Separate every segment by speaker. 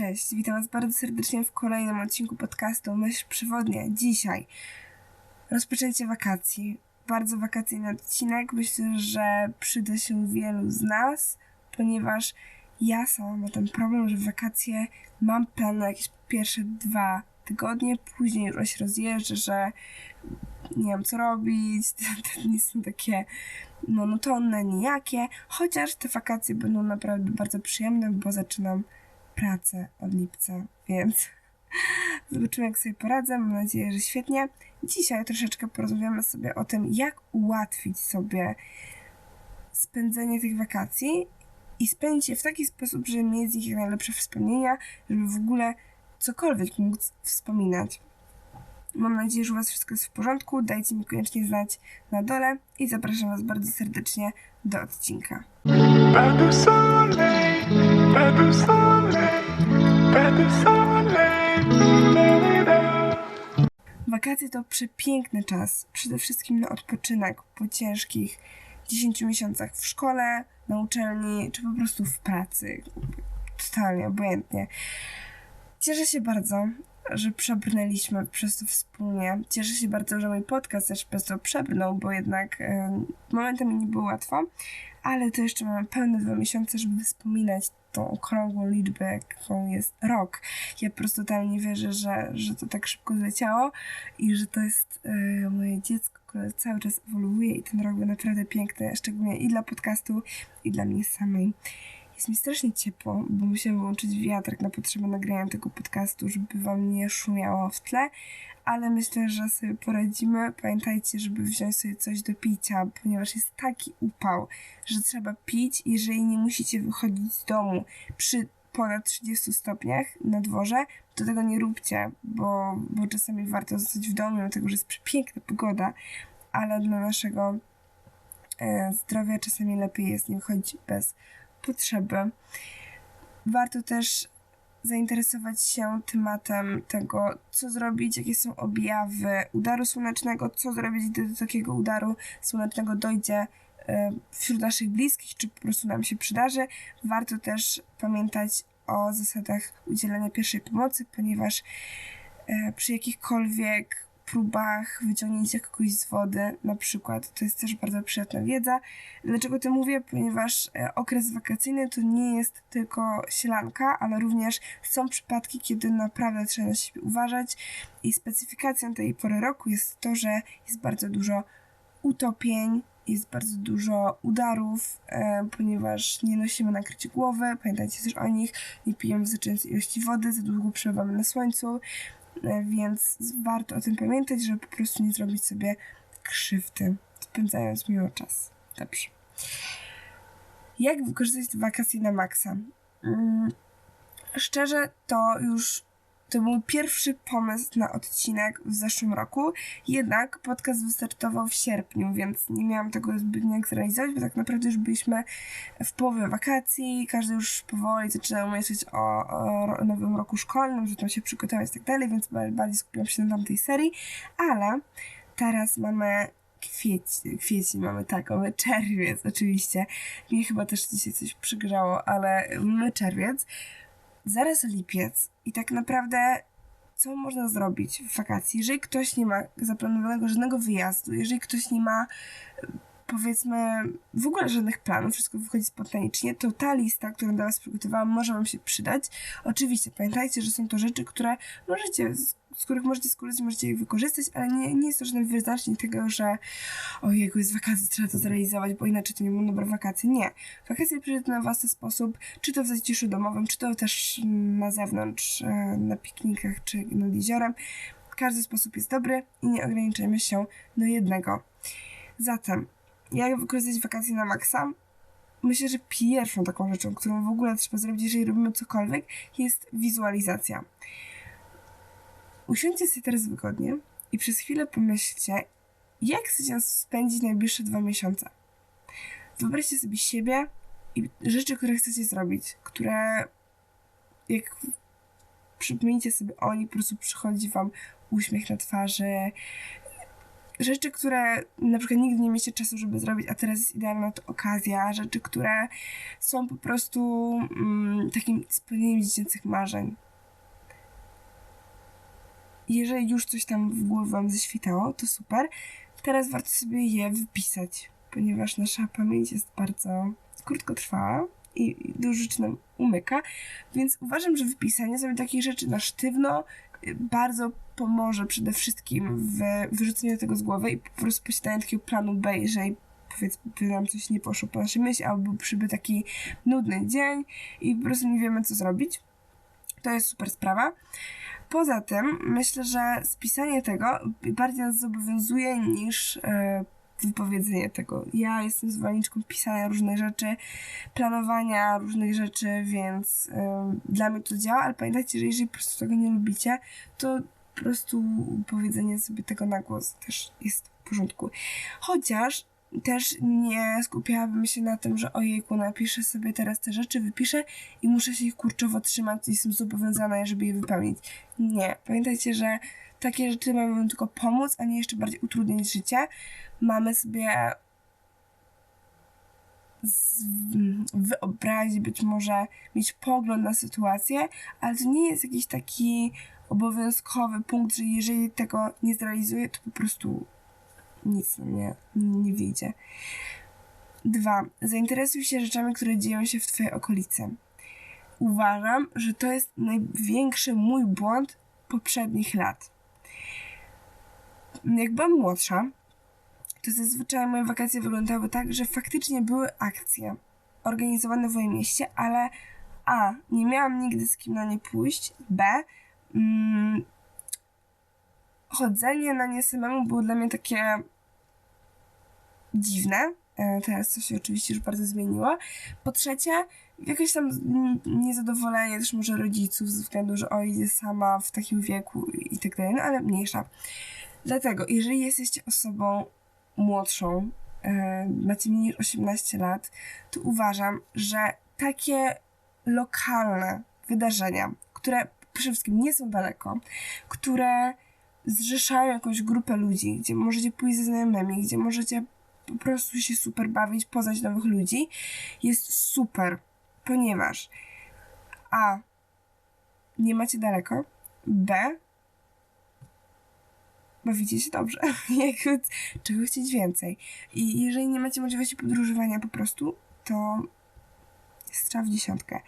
Speaker 1: cześć. Witam Was bardzo serdecznie w kolejnym odcinku podcastu Myśl Przewodnia. Dzisiaj rozpoczęcie wakacji. Bardzo wakacyjny odcinek. Myślę, że przyda się wielu z nas, ponieważ ja sama mam ten problem, że w wakacje mam plan na jakieś pierwsze dwa tygodnie, później już się rozjeżdżę, że nie wiem co robić, te dni są takie monotonne, nijakie, chociaż te wakacje będą naprawdę bardzo przyjemne, bo zaczynam pracę od lipca, więc zobaczymy, jak sobie poradzę. Mam nadzieję, że świetnie. Dzisiaj troszeczkę porozmawiamy sobie o tym, jak ułatwić sobie spędzenie tych wakacji i spędzić je w taki sposób, żeby mieć z nich jak najlepsze wspomnienia, żeby w ogóle cokolwiek móc wspominać. Mam nadzieję, że u Was wszystko jest w porządku. Dajcie mi koniecznie znać na dole i zapraszam Was bardzo serdecznie do odcinka.
Speaker 2: De soleil, de soleil,
Speaker 1: Wakacje to przepiękny czas, przede wszystkim na odpoczynek po ciężkich 10 miesiącach w szkole, na uczelni, czy po prostu w pracy. Totalnie, obojętnie. Cieszę się bardzo, że przebrnęliśmy przez to wspólnie. Cieszę się bardzo, że mój podcast też przez to przebrnął, bo jednak e, momentami nie było łatwo, ale to jeszcze mamy pełne dwa miesiące, żeby wspominać tą okrągłą liczbę, jaką jest rok. Ja po prostu nie wierzę, że, że to tak szybko zleciało i że to jest e, moje dziecko, które cały czas ewoluuje i ten rok był naprawdę piękny, szczególnie i dla podcastu, i dla mnie samej. Jest mi strasznie ciepło, bo musiałam wyłączyć wiatrak na potrzeby nagrania tego podcastu, żeby wam nie szumiało w tle, ale myślę, że sobie poradzimy. Pamiętajcie, żeby wziąć sobie coś do picia, ponieważ jest taki upał, że trzeba pić, jeżeli nie musicie wychodzić z domu przy ponad 30 stopniach na dworze, to tego nie róbcie, bo, bo czasami warto zostać w domu, dlatego że jest przepiękna pogoda, ale dla naszego e, zdrowia czasami lepiej jest nie wychodzić bez potrzeby. Warto też zainteresować się tematem tego, co zrobić, jakie są objawy udaru słonecznego, co zrobić, gdy do takiego udaru słonecznego dojdzie e, wśród naszych bliskich, czy po prostu nam się przydarzy. Warto też pamiętać o zasadach udzielania pierwszej pomocy, ponieważ e, przy jakichkolwiek próbach wyciągnięcia kogoś z wody, na przykład. To jest też bardzo przydatna wiedza. Dlaczego to mówię? Ponieważ e, okres wakacyjny to nie jest tylko sielanka, ale również są przypadki, kiedy naprawdę trzeba na siebie uważać i specyfikacją tej pory roku jest to, że jest bardzo dużo utopień, jest bardzo dużo udarów, e, ponieważ nie nosimy nakrycia głowy, pamiętajcie też o nich, nie pijemy wystarczającej ilości wody, za długo przebywamy na słońcu, więc warto o tym pamiętać, żeby po prostu nie zrobić sobie krzywdy, spędzając miło czas. Dobrze. Jak wykorzystać wakacje na maksa? Mm, szczerze, to już to był pierwszy pomysł na odcinek w zeszłym roku, jednak podcast wystartował w sierpniu, więc nie miałam tego zbytnio jak zrealizować, bo tak naprawdę już byliśmy w połowie wakacji, każdy już powoli zaczynał myśleć o, o nowym roku szkolnym, że tam się przygotować i tak dalej, więc bardziej skupiłam się na tamtej serii, ale teraz mamy kwiecień, kwiecień mamy tak, mamy czerwiec oczywiście. Mnie chyba też dzisiaj coś przygrzało, ale mamy czerwiec zaraz lipiec i tak naprawdę co można zrobić w wakacji? Jeżeli ktoś nie ma zaplanowanego żadnego wyjazdu, jeżeli ktoś nie ma powiedzmy w ogóle żadnych planów, wszystko wychodzi spontanicznie, to ta lista, którą dla Was przygotowałam, może Wam się przydać. Oczywiście pamiętajcie, że są to rzeczy, które możecie, z których możecie skorzystać, możecie ich wykorzystać, ale nie, nie jest to żaden wyznacznik tego, że ojejku, jest wakacja, trzeba to zrealizować, bo inaczej to nie będą dobre wakacje. Nie. Wakacje przyjdą na własny sposób, czy to w zaciszu domowym, czy to też na zewnątrz, e, na piknikach, czy nad jeziorem. Każdy sposób jest dobry i nie ograniczajmy się do jednego. Zatem, jak wykorzystać wakacje na maksa? Myślę, że pierwszą taką rzeczą, którą w ogóle trzeba zrobić, jeżeli robimy cokolwiek, jest wizualizacja. Usiądźcie sobie teraz wygodnie i przez chwilę pomyślcie, jak chcecie spędzić najbliższe dwa miesiące. Wyobraźcie sobie siebie i rzeczy, które chcecie zrobić, które jak przypomnijcie sobie o nich, po prostu przychodzi wam uśmiech na twarzy, rzeczy, które na przykład nigdy nie mieliście czasu, żeby zrobić, a teraz jest idealna to okazja, rzeczy, które są po prostu mm, takim spełnieniem dziecięcych marzeń. Jeżeli już coś tam w głowie wam ześwitało, to super. Teraz warto sobie je wypisać, ponieważ nasza pamięć jest bardzo krótkotrwała i dużo rzeczy nam umyka, więc uważam, że wypisanie sobie takich rzeczy na sztywno y, bardzo pomoże przede wszystkim w wyrzuceniu tego z głowy i po prostu posiadaniu takiego planu B, jeżeli powiedzmy nam coś nie poszło po naszej myśli, albo przyby taki nudny dzień i po prostu nie wiemy co zrobić. To jest super sprawa. Poza tym myślę, że spisanie tego bardziej nas zobowiązuje niż e, wypowiedzenie tego. Ja jestem zwolenniczką pisania różnych rzeczy, planowania różnych rzeczy, więc e, dla mnie to działa, ale pamiętajcie, że jeżeli po prostu tego nie lubicie, to po prostu powiedzenie sobie tego na głos też jest w porządku. Chociaż też nie skupiałabym się na tym, że ojejku, napiszę sobie teraz te rzeczy, wypiszę i muszę się ich kurczowo trzymać i jestem zobowiązana, żeby je wypełnić. Nie. Pamiętajcie, że takie rzeczy mają wam tylko pomóc, a nie jeszcze bardziej utrudnić życie. Mamy sobie wyobrazić, być może mieć pogląd na sytuację, ale to nie jest jakiś taki obowiązkowy punkt, że jeżeli tego nie zrealizuję, to po prostu nic na mnie nie wyjdzie. Dwa. Zainteresuj się rzeczami, które dzieją się w Twojej okolicy. Uważam, że to jest największy mój błąd poprzednich lat. Jak byłam młodsza, to zazwyczaj moje wakacje wyglądały tak, że faktycznie były akcje organizowane w moim mieście, ale A. Nie miałam nigdy z kim na nie pójść, B. Mm, chodzenie na nie samemu było dla mnie takie dziwne. E, Teraz to się oczywiście już bardzo zmieniło. Po trzecie, jakieś tam niezadowolenie też może rodziców ze względu, że o idzie sama w takim wieku i tak dalej, no ale mniejsza. Dlatego, jeżeli jesteście osobą młodszą, e, macie mniej niż 18 lat, to uważam, że takie lokalne wydarzenia, które przede wszystkim nie są daleko, które zrzeszają jakąś grupę ludzi, gdzie możecie pójść ze znajomymi, gdzie możecie po prostu się super bawić, poznać nowych ludzi, jest super, ponieważ A. Nie macie daleko, B. Bawicie się dobrze. Jak, czego chcieć więcej. I jeżeli nie macie możliwości podróżowania po prostu, to strzał w dziesiątkę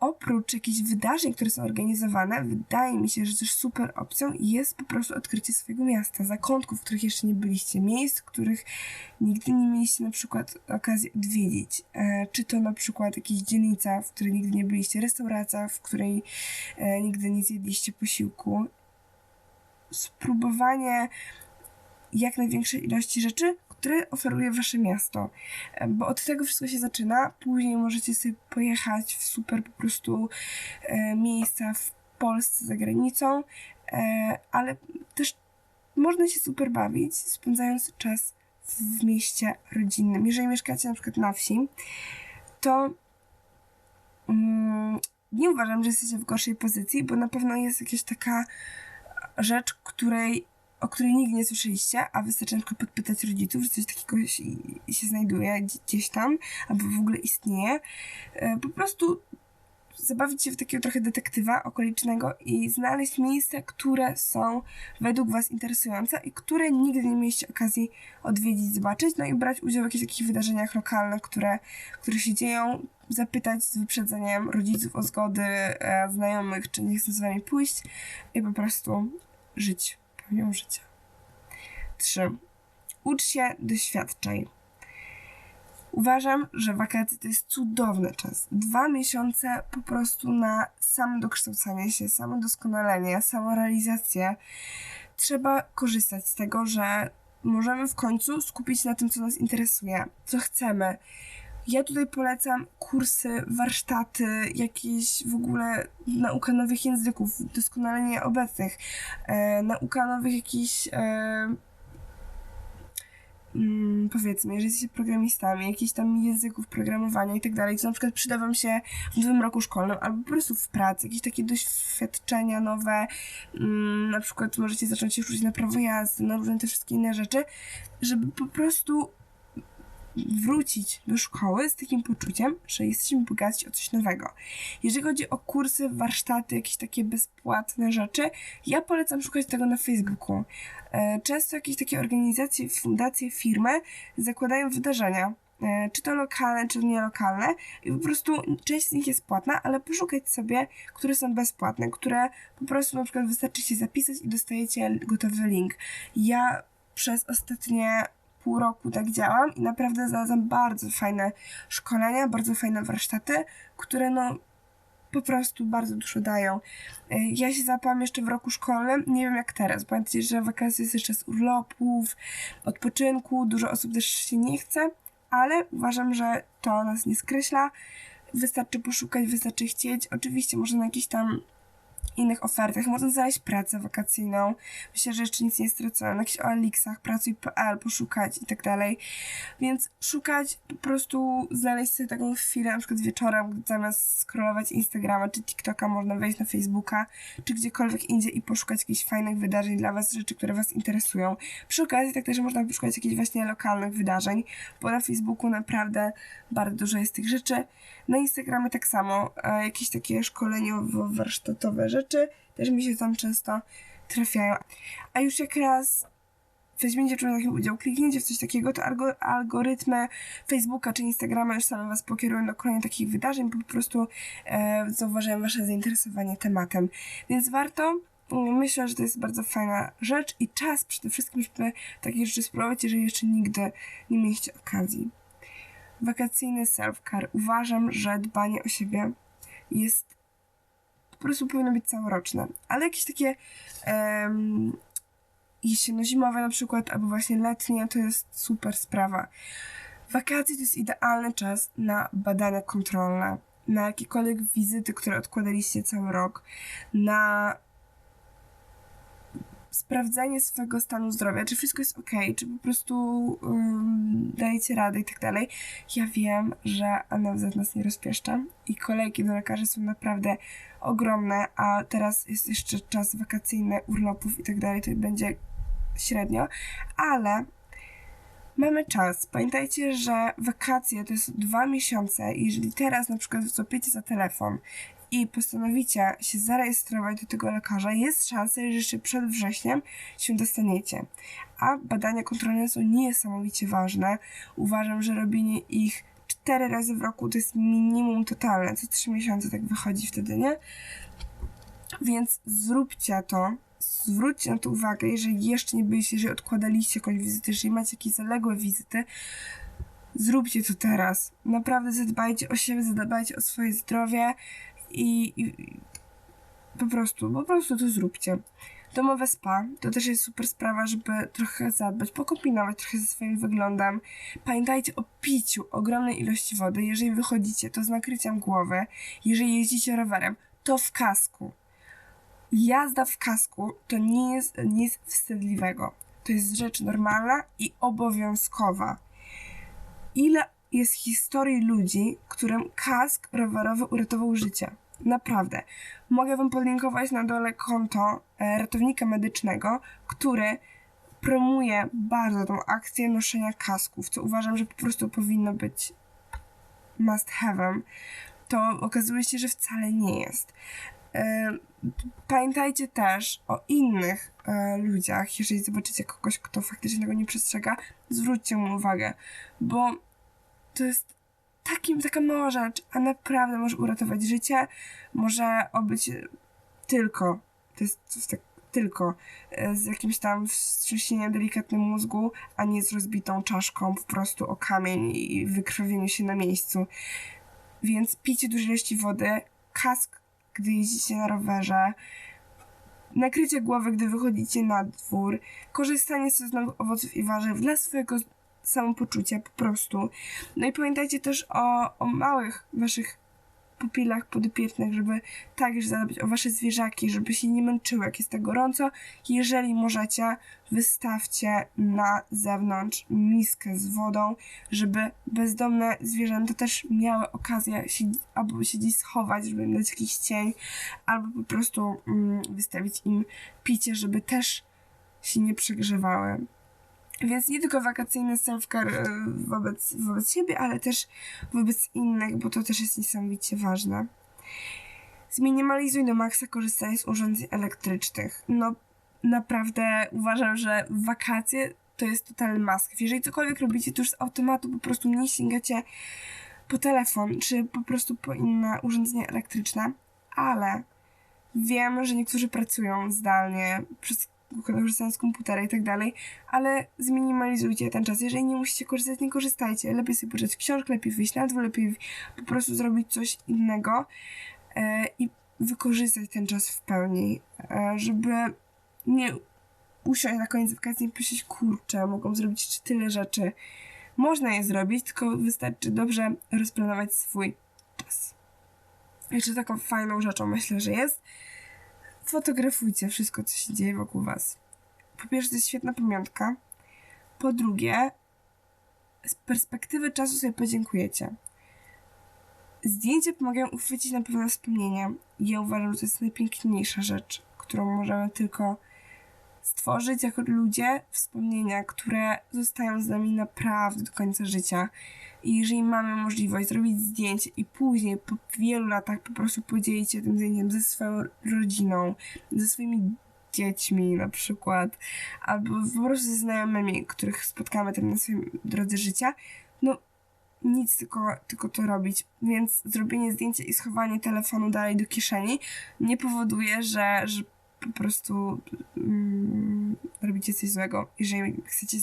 Speaker 1: oprócz jakichś wydarzeń, które są organizowane, wydaje mi się, że też super opcją jest po prostu odkrycie swojego miasta, zakątków, w których jeszcze nie byliście, miejsc, których nigdy nie mieliście na przykład okazji odwiedzić. E, czy to na przykład jakaś dzielnica, w której nigdy nie byliście, restauracja, w której e, nigdy nie zjedliście posiłku. Spróbowanie jak największej ilości rzeczy, które oferuje wasze miasto. E, Bo od tego wszystko się zaczyna. Później możecie sobie pojechać w super po prostu e, miejsca w Polsce, za granicą, e, ale też można się super bawić, spędzając czas w mieście rodzinnym. Jeżeli mieszkacie na przykład na wsi, to mm, nie uważam, że jesteście w gorszej pozycji, bo na pewno jest jakaś taka rzecz, której o której nigdy nie słyszeliście, a wystarczy przykład podpytać rodziców, że coś takiego się, się znajduje gdzieś tam, albo w ogóle istnieje. E, Po prostu zabawić się w takiego trochę detektywa okolicznego i znaleźć miejsca, które są według Was interesujące i które nigdy nie mieliście okazji odwiedzić, zobaczyć, no i brać udział w jakichś takich wydarzeniach lokalnych, które, które się dzieją, zapytać z wyprzedzeniem rodziców o zgody, e, znajomych, czy nie chcą z Wami pójść i po prostu żyć pełnią życia. 3. Ucz się doświadczaj. Uważam, że wakacje to jest cudowny czas. Dwa miesiące po prostu na samo dokształcanie się, samo doskonalenie, samorealizację. Trzeba korzystać z tego, że możemy w końcu skupić na tym, co nas interesuje, co chcemy. Ja tutaj polecam kursy, warsztaty, jakieś w ogóle nauka nowych języków, doskonalenie obecnych, e, nauka nowych jakichś e, mm, powiedzmy, jeżeli jesteście programistami, jakichś tam języków programowania i tak dalej, co na przykład przyda wam się w nowym roku szkolnym, albo po prostu w pracy, jakieś takie doświadczenia nowe, mm, na przykład możecie zacząć się uczyć na prawo jazdy, na różne te wszystkie inne rzeczy, żeby po prostu wrócić do szkoły z takim poczuciem, że jesteśmy bogaci o coś nowego. Jeżeli chodzi o kursy, warsztaty, jakieś takie bezpłatne rzeczy, ja polecam szukać tego na Facebooku. E, Często jakieś takie organizacje, fundacje, firmy zakładają wydarzenia. e, Czy to lokalne, czy nielokalne, i po prostu część z nich jest płatna, ale poszukać sobie, które są bezpłatne, które po prostu na przykład wystarczy się zapisać i dostajecie gotowy link. Ja przez ostatnie pół roku tak działam i naprawdę znalazłam bardzo fajne szkolenia, bardzo fajne warsztaty, które no po prostu bardzo dużo dają. Y, Ja się zapałam jeszcze w roku szkolnym, nie wiem jak teraz. Pamiętajcie, że wakacje jest jeszcze czas urlopów, odpoczynku, dużo osób też się nie chce, ale uważam, że to nas nie skreśla. Wystarczy poszukać, wystarczy chcieć. Oczywiście może na jakichś tam innych ofertach. Można znaleźć pracę wakacyjną. Myślę, że jeszcze nic nie jest stracone. Na jakichś OLX-ach, pracuj.pl, poszukać i tak dalej. Więc szukać, po prostu znaleźć sobie taką chwilę, na przykład wieczorem, zamiast scrollować Instagrama czy TikToka, można wejść na Facebooka, czy gdziekolwiek indziej i poszukać jakichś fajnych wydarzeń dla Was, rzeczy, które Was interesują. Przy okazji tak też można poszukać jakichś właśnie lokalnych wydarzeń, bo na Facebooku naprawdę bardzo dużo jest tych rzeczy. Na Instagramie tak samo, jakieś takie szkoleniowo-warsztatowe rzeczy też mi się tam często trafiają. A już jak raz weźmiecie czymś takim udział, klikniecie w coś takiego, to algo, algorytmy Facebooka czy Instagrama już same was pokierują do kolejnych takich wydarzeń, po prostu e, zauważają wasze zainteresowanie tematem. Więc warto, myślę, że to jest bardzo fajna rzecz i czas przede wszystkim, żeby takie rzeczy spróbować, jeżeli jeszcze nigdy nie mieliście okazji. Wakacyjny self-care. Uważam, że dbanie o siebie jest po prostu powinno być całoroczne, ale jakieś takie em, jesienno-zimowe na przykład, albo właśnie letnie, to jest super sprawa. Wakacje to jest idealny czas na badania kontrolne, na jakiekolwiek wizyty, które odkładaliście cały rok, na sprawdzenie swojego stanu zdrowia, czy wszystko jest ok, czy po prostu um, dajecie radę i tak dalej. Ja wiem, że NFZ nas nie rozpieszcza i kolejki do lekarzy są naprawdę ogromne, a teraz jest jeszcze czas wakacyjny, urlopów i tak dalej, to będzie średnio, ale mamy czas. Pamiętajcie, że wakacje to jest dwa miesiące jeżeli teraz na przykład złapiecie za telefon i postanowicie się zarejestrować do tego lekarza, jest szansa, że jeszcze przed wrześniem się dostaniecie. A badania kontrolne są niesamowicie ważne. Uważam, że robienie ich cztery razy w roku to jest minimum totalne. Co trzy miesiące tak wychodzi wtedy, nie? Więc zróbcie to. Zwróćcie na to uwagę, jeżeli jeszcze nie byliście, jeżeli odkładaliście jakąś wizytę, jeżeli macie jakieś zaległe wizyty, zróbcie to teraz. Naprawdę zadbajcie o siebie, zadbajcie o swoje zdrowie i, i, po prostu, po prostu to zróbcie. Domowe spa to też jest super sprawa, żeby trochę zadbać, pokombinować trochę ze swoim wyglądem. Pamiętajcie o piciu ogromnej ilości wody. Jeżeli wychodzicie, to z nakryciem głowy. Jeżeli jeździcie rowerem, to w kasku. Jazda w kasku to nie jest nic wstydliwego. To jest rzecz normalna i obowiązkowa. Ile jest historii ludzi, którym kask rowerowy uratował życie? Naprawdę. Mogę Wam podlinkować na dole konto e, ratownika medycznego, który promuje bardzo tą akcję noszenia kasków, co uważam, że po prostu powinno być must have'em. To okazuje się, że wcale nie jest. E, Pamiętajcie też o innych e, ludziach. Jeżeli zobaczycie kogoś, kto faktycznie tego nie przestrzega, zwróćcie mu uwagę, bo to jest takim, taka mała rzecz, a naprawdę może uratować życie, może obyć tylko, to jest, jest tak, tylko e, z jakimś tam wstrząsieniem delikatnym mózgu, a nie z rozbitą czaszką po prostu o kamień i wykrwawieniu się na miejscu. Więc pijcie duże ilości wody, kask, gdy jeździcie na rowerze, nakrycie głowy, gdy wychodzicie na dwór, korzystanie z owoców i warzyw dla swojego samopoczucia po prostu. No i pamiętajcie też o, o małych waszych pupilach podopiecznych, żeby także zadbać o wasze zwierzaki, żeby się nie męczyły, jak jest tak gorąco. Jeżeli możecie, wystawcie na zewnątrz miskę z wodą, żeby bezdomne zwierzęta też miały okazję się, albo się gdzieś schować, żeby im dać jakiś cień, albo po prostu mm, wystawić im picie, żeby też się nie przegrzewały. Więc nie tylko wakacyjny self-care wobec, wobec siebie, ale też wobec innych, bo to też jest niesamowicie ważne. Zminimalizuj do maksa korzystanie z urządzeń elektrycznych. No, naprawdę uważam, że wakacje to jest totalny mask. Jeżeli cokolwiek robicie, to już z automatu po prostu nie sięgacie po telefon, czy po prostu po inne urządzenia elektryczne, ale wiem, że niektórzy pracują zdalnie, przez korzystając z komputera i tak dalej, ale zminimalizujcie ten czas. Jeżeli nie musicie korzystać, nie korzystajcie. Lepiej sobie poczytać książkę, lepiej wyjść na dwór, lepiej po prostu zrobić coś innego e, i wykorzystać ten czas w pełni, e, żeby nie usiąść na koniec wakacji i powiedzieć, kurczę, mogą zrobić tyle rzeczy. Można je zrobić, tylko wystarczy dobrze rozplanować swój czas. Jeszcze taką fajną rzeczą myślę, że jest, fotografujcie wszystko, co się dzieje wokół was. Po pierwsze, to jest świetna pamiątka. Po drugie, z perspektywy czasu sobie podziękujecie. Zdjęcia pomagają uchwycić na pewno wspomnienia. Ja uważam, że to jest najpiękniejsza rzecz, którą możemy tylko stworzyć jako ludzie. Wspomnienia, które zostają z nami naprawdę do końca życia. I jeżeli mamy możliwość zrobić zdjęcie i później po wielu latach po prostu podzielić się tym zdjęciem ze swoją rodziną, ze swoimi dziećmi na przykład, albo po prostu ze znajomymi, których spotkamy tam na swojej drodze życia, no nic tylko, tylko to robić. Więc zrobienie zdjęcia i schowanie telefonu dalej do kieszeni nie powoduje, że, że po prostu mm, robicie coś złego, jeżeli chcecie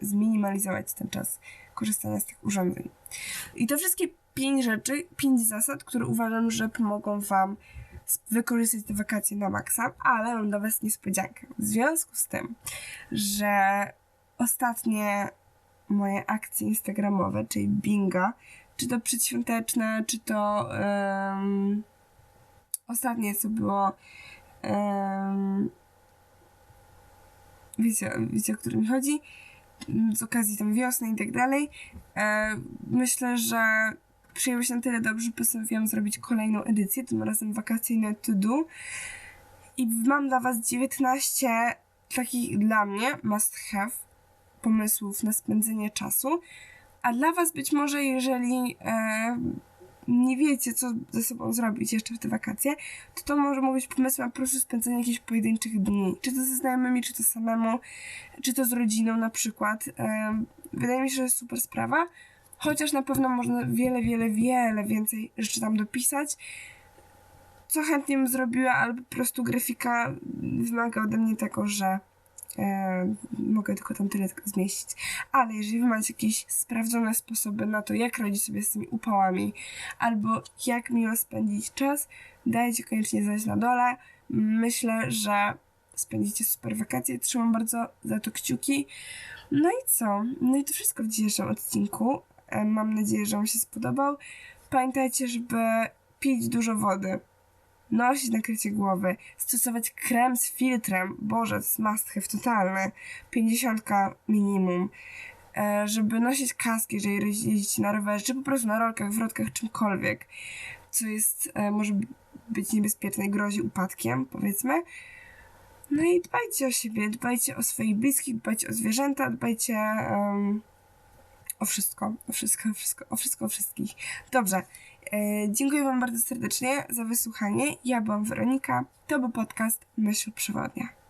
Speaker 1: zminimalizować ten czas korzystania z tych urządzeń. I to wszystkie pięć rzeczy, pięć zasad, które uważam, że pomogą Wam wykorzystać te wakacje na maksa, ale mam dla Was niespodziankę. W związku z tym, że ostatnie moje akcje instagramowe, czyli binga, czy to przedświąteczne, czy to em, ostatnie, co było wiecie, wiecie, o którym chodzi, z okazji tam wiosny i tak dalej. E, myślę, że przyjęło się na tyle dobrze, że postanowiłam zrobić kolejną edycję, tym razem wakacyjne to do. I mam dla Was 19 takich dla mnie must have pomysłów na spędzenie czasu. A dla Was być może, jeżeli nie wiecie, co ze sobą zrobić jeszcze w te wakacje, to to może być pomysłem po prostu spędzenia jakichś pojedynczych dni. Czy to ze znajomymi, czy to samemu, czy to z rodziną na przykład. Wydaje mi się, że jest super sprawa. Chociaż na pewno można wiele, wiele, wiele więcej rzeczy tam dopisać. Co chętnie bym zrobiła, ale po prostu grafika wymaga ode mnie tego, że mogę tylko tam tyle zmieścić. Ale jeżeli wy macie jakieś sprawdzone sposoby na to, jak radzić sobie z tymi upałami, albo jak miło spędzić czas, dajcie koniecznie znać na dole. Myślę, że spędzicie super wakacje. Trzymam bardzo za to kciuki. No i co? No i to wszystko w dzisiejszym odcinku. E, Mam nadzieję, że Wam się spodobał. Pamiętajcie, żeby pić dużo wody, nosić nakrycie głowy, stosować krem z filtrem. Boże, must have totalny. 50 minimum. E, Żeby nosić kaski, jeżeli jeździcie na rowerze, czy po prostu na rolkach, wrotkach, czymkolwiek, co jest, e, może być niebezpieczne i grozi upadkiem, powiedzmy. No i dbajcie o siebie, dbajcie o swoich bliskich, dbajcie o zwierzęta, dbajcie em, o wszystko, o wszystko, o wszystko, o wszystko, o wszystkich. Dobrze, e, dziękuję Wam bardzo serdecznie za wysłuchanie. Ja byłam Weronika, to był podcast Myśl Przewodnia.